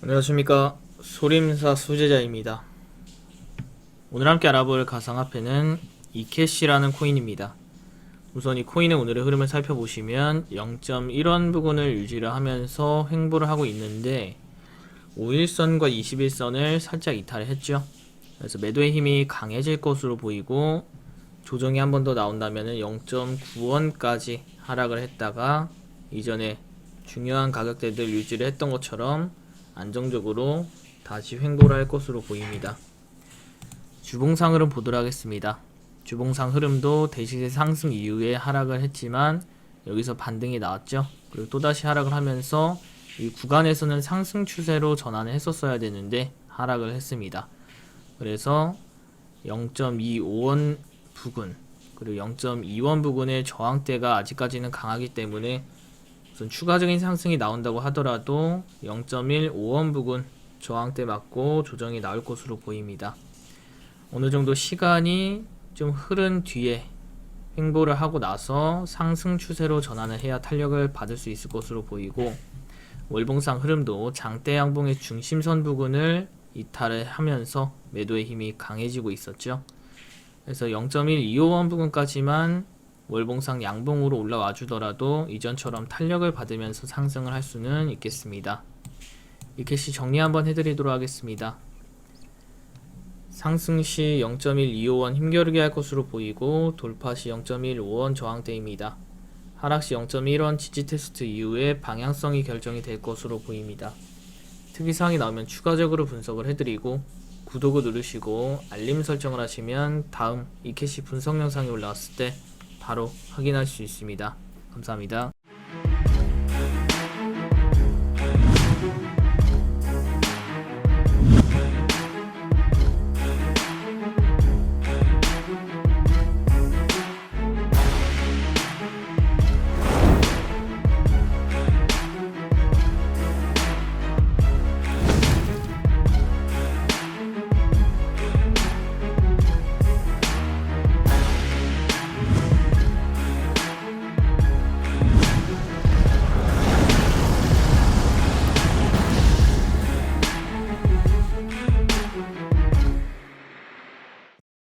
안녕하십니까. 소림사 수제자입니다. 오늘 함께 알아볼 가상화폐는 이캐시라는 코인입니다. 우선 이 코인의 오늘의 흐름을 살펴보시면 0.1원 부근을 유지를 하면서 횡보를 하고 있는데 5일선과 21선을 살짝 이탈했죠. 그래서 매도의 힘이 강해질 것으로 보이고 조정이 한 번 더 나온다면 0.9원까지 하락을 했다가 이전에 중요한 가격대들 유지를 했던 것처럼 안정적으로 다시 횡보를 할 것으로 보입니다. 주봉상 흐름 보도록 하겠습니다. 주봉상 흐름도 대시세 상승 이후에 하락을 했지만 여기서 반등이 나왔죠. 그리고 또다시 하락을 하면서 이 구간에서는 상승 추세로 전환을 했었어야 되는데 하락을 했습니다. 그래서 0.25원 부근 그리고 0.2원 부근의 저항대가 아직까지는 강하기 때문에 우선 추가적인 상승이 나온다고 하더라도 0.15원 부근 저항대 맞고 조정이 나올 것으로 보입니다. 어느 정도 시간이 좀 흐른 뒤에 횡보를 하고 나서 상승 추세로 전환을 해야 탄력을 받을 수 있을 것으로 보이고 월봉상 흐름도 장대 양봉의 중심선 부근을 이탈을 하면서 매도의 힘이 강해지고 있었죠. 그래서 0.125원 부근까지만 월봉상 양봉으로 올라와 주더라도 이전처럼 탄력을 받으면서 상승을 할 수는 있겠습니다. 이 캐시 정리 한번 해드리도록 하겠습니다. 상승 시 0.125원 힘겨루게 할 것으로 보이고 돌파 시 0.15원 저항대입니다. 하락 시 0.1원 지지 테스트 이후에 방향성이 결정이 될 것으로 보입니다. 특이사항이 나오면 추가적으로 분석을 해드리고 구독을 누르시고 알림 설정을 하시면 다음 이 캐시 분석 영상이 올라왔을 때 바로 확인할 수 있습니다. 감사합니다.